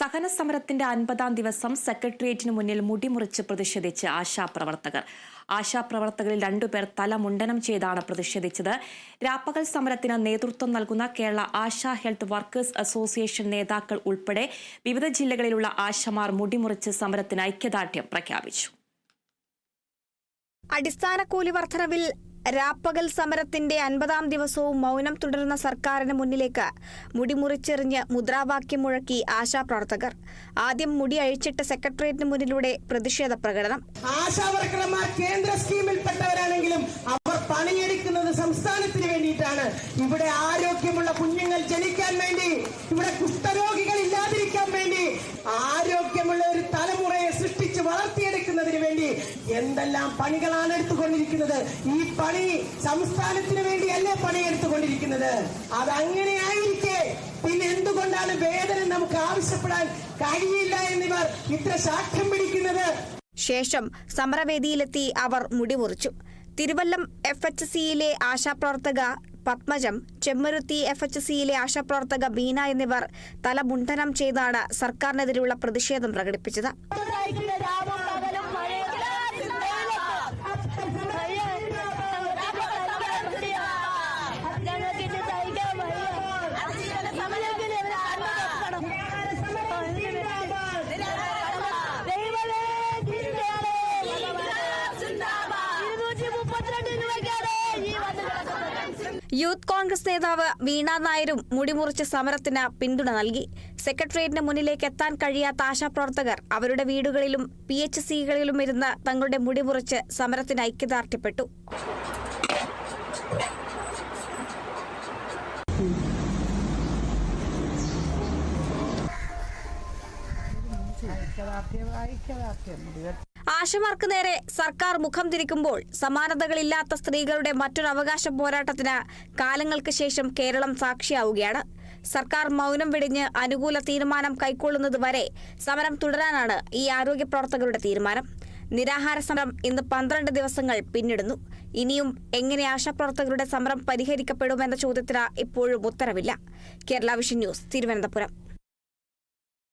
സഹന സമരത്തിന്റെ അൻപതാം ദിവസം സെക്രട്ടേറിയറ്റിന് മുന്നിൽ മുടിമുറിച്ച് പ്രതിഷേധിച്ച് ആശാപ്രവർത്തകർ. ആശാപ്രവർത്തകരിൽ രണ്ടുപേർ തല മുണ്ടനം ചെയ്താണ് പ്രതിഷേധിച്ചത്. രാപ്പകൽ സമരത്തിന് നേതൃത്വം നൽകുന്ന Kerala ASHA health workers association നേതാക്കൾ ഉൾപ്പെടെ വിവിധ ജില്ലകളിലുള്ള ആശമാർ മുടിമുറിച്ച് സമരത്തിന് ഐക്യദാർഢ്യം പ്രഖ്യാപിച്ചു. അടിസ്ഥാന കൂലി വർധനവിൽ രാപ്പകൽ സമരത്തിന്റെ അൻപതാം ദിവസവും മൗനം തുടരുന്ന സർക്കാരിന് മുന്നിലേക്ക് മുടിമുറിച്ചെറിഞ്ഞ് മുദ്രാവാക്യം മുഴക്കി ആശാപ്രവർത്തകർ. ആദ്യം മുടി അഴിച്ചിട്ട് സെക്രട്ടേറിയറ്റിന് മുന്നിലൂടെ പ്രതിഷേധ പ്രകടനം. ആശാവർക്കർമാർ കേന്ദ്ര സ്കീമിൽപ്പെട്ടവരാണെങ്കിലും അവർ പണിയെടുക്കുന്നത് സംസ്ഥാനത്തിന് വേണ്ടിയിട്ടാണ്. ഇവിടെ ആരോഗ്യമുള്ള കുഞ്ഞുങ്ങൾ ജനിക്കാൻ വേണ്ടി ഇവിടെ കുഷ്ഠരോഗികൾ എന്തെല്ലാം പണികളാണ് എടുത്തുകൊണ്ടിരിക്കുന്നത്? ഈ പണി സംസ്ഥാനത്തിന് വേണ്ടിയല്ലേ പണിയെടുത്തുകൊണ്ടിരിക്കുന്നത് അതങ്ങനെയായിരിക്കെ. പിന്നെ എന്തുകൊണ്ടാണ് വേതനം നമുക്ക് ആവശ്യപ്പെടാൻ കഴിയില്ല എന്നിവർ ഇത്ര സാക്ഷ്യം പിടിക്കുന്നത്? ശേഷം സമരവേദിയിലെത്തി അവർ മുടിമുറിച്ചു. തിരുവല്ലം എഫ് എച്ച് സിയിലെ ആശാപ്രവർത്തക പത്മജം ചെമ്മരുത്തി എഫ് എച്ച് സിയിലെ ആശാപ്രവർത്തക ബീന എന്നിവർ തല മുണ്ഡനം ചെയ്താണ് സർക്കാരിനെതിരെയുള്ള പ്രതിഷേധം പ്രകടിപ്പിച്ചത്. യൂത്ത് കോൺഗ്രസ് നേതാവ് വീണ നായരും മുടിമുറിച്ച് സമരത്തിന് പിന്തുണ നൽകി. സെക്രട്ടേറിയറ്റിന് മുന്നിലേക്ക് എത്താൻ കഴിയാത്ത ആശാപ്രവർത്തകർ അവരുടെ വീടുകളിലും പി എച്ച് സികളിലും ഇരുന്ന് തങ്ങളുടെ മുടിമുറിച്ച് സമരത്തിന് ഐക്യദാർഢ്യപ്പെട്ടു. ആശമാർക്ക് നേരെ സർക്കാർ മുഖം തിരിക്കുമ്പോൾ സമാനതകളില്ലാത്ത സ്ത്രീകളുടെ മറ്റൊരു അവകാശ പോരാട്ടത്തിന് കാലങ്ങൾക്ക് ശേഷം കേരളം സാക്ഷിയാവുകയാണ്. സർക്കാർ മൗനം വെടിഞ്ഞ് അനുകൂല തീരുമാനം കൈക്കൊള്ളുന്നത് വരെ സമരം തുടരാനാണ് ഈ ആരോഗ്യ പ്രവർത്തകരുടെ തീരുമാനം. നിരാഹാര സമരം ഇന്ന് പന്ത്രണ്ട് ദിവസങ്ങൾ പിന്നിടുന്നു. ഇനിയും എങ്ങനെ ആശാപ്രവർത്തകരുടെ സമരം പരിഹരിക്കപ്പെടുമെന്ന ചോദ്യത്തിന് ഇപ്പോഴും ഉത്തരവില്ല. Kerala vision news Thiruvananthapuram.